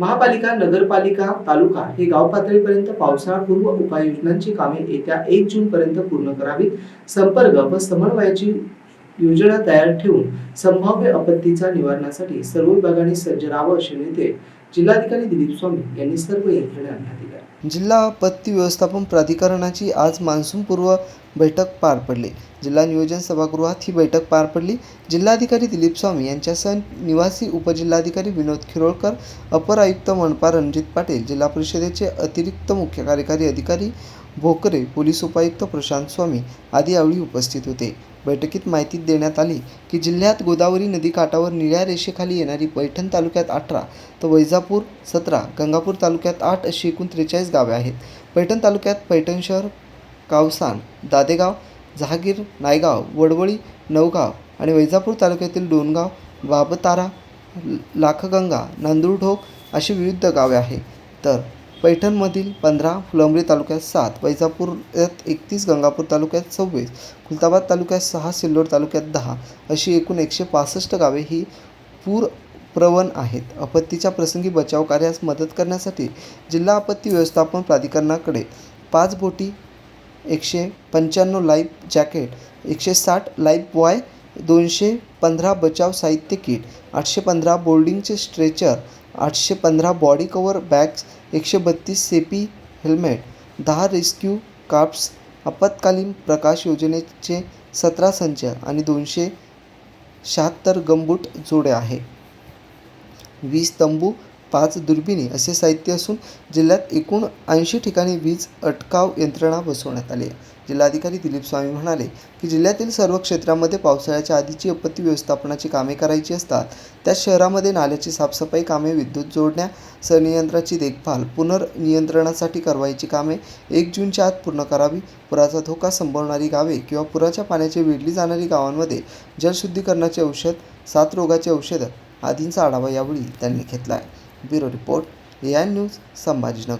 महापालिका नगरपालिका तालुका हे गाव पातळीपर्यंत पावसाळापूर्व उपाययोजनांची कामे येत्या एक जून पर्यंत पूर्ण करावीत. संपर्क व समन्वयाची योजना तयार ठेवून संभाव्य आपत्तीचा निवारणासाठी सर्व विभागाने सज्ज राहावं असे निर्देश जिल्हाधिकारी दिलीप स्वामी यांनी सर्व यंत्रणांना दिले. जिल्हा आपत्ती व्यवस्थापन प्राधिकरणाची आज मान्सूनपूर्व बैठक पार पडली. जिल्हा नियोजन सभागृहात ही बैठक पार पडली. जिल्हाधिकारी दिलीप स्वामी यांच्यासह निवासी उपजिल्हाधिकारी विनोद खिरोळकर अपर आयुक्त मनपा रणजित पाटील जिल्हा परिषदेचे अतिरिक्त मुख्य कार्यकारी अधिकारी भोकरे पोलीस उपायुक्त प्रशांत स्वामी आदी यावेळी उपस्थित होते. बैठकीत माहिती देण्यात आली की जिल्ह्यात गोदावरी नदीकाठावर निळ्या रेषेखाली येणारी पैठण तालुक्यात अठरा तर वैजापूर सतरा गंगापूर तालुक्यात आठ अशी एकूण त्रेचाळीस गावे आहेत. पैठण तालुक्यात पैठण शहर कावसान दादेगाव जहागीर नायगाव वडवळी नवगाव आणि वैजापूर तालुक्यातील डोणगाव बाबतारा लाखगंगा नांदूरढोक अशी विविध गावे आहेत. तर पैठणमधील पंधरा फुलंब्री तालुक्यात सात वैजापुरात एकतीस गंगापूर तालुक्यात सव्वीस खुलताबाद तालुक्यात सहा सिल्लोड तालुक्यात दहा अशी एकूण एकशे पासष्ट गावे ही पूर प्रवण आहेत. आपत्तीच्या प्रसंगी बचाव कार्यास मदत करण्यासाठी जिल्हा आपत्ती व्यवस्थापन प्राधिकरणाकडे पाच बोटी एकशे पंच्याण्णव लाईफ जॅकेट एकशे साठ लाईफ बॉय दोनशे पंधरा बचाव साहित्य किट आठशे पंधरा बोर्डिंगचे स्ट्रेचर आठशे पंधरा बॉडी कवर बॅग्स एकशे बत्तीस सेपी हेल्मेट दहा रेस्क्यू कार्प्स आपत्कालीन प्रकाश योजनेचे सतरा संच आणि दोनशे शहात्तर गंबूट जोडे आहे. वीस तंबू पाच दुर्बिणी असे साहित्य असून जिल्ह्यात एकूण ऐंशी ठिकाणी वीज अटकाव यंत्रणा बसवण्यात आली आहे. जिल्हाधिकारी दिलीप स्वामी म्हणाले की जिल्ह्यातील सर्व क्षेत्रामध्ये पावसाळ्याच्या आधीची आपत्ती व्यवस्थापनाची कामे करायची असतात. त्या शहरामध्ये नाल्याची साफसफाई कामे विद्युत जोडण्या संयंत्राची देखभाल पुनर्नियंत्रणासाठी करवायची कामे एक जूनच्या आत पूर्ण करावी पुराचा धोका संभवणारी गावे किंवा पुराच्या पाण्याची वेढली जाणारी गावांमध्ये जलशुद्धीकरणाचे औषध सात रोगाचे औषधं आदींचा आढावा यावेळी त्यांनी घेतला आहे. Bureau report A I news Sambhajinagar.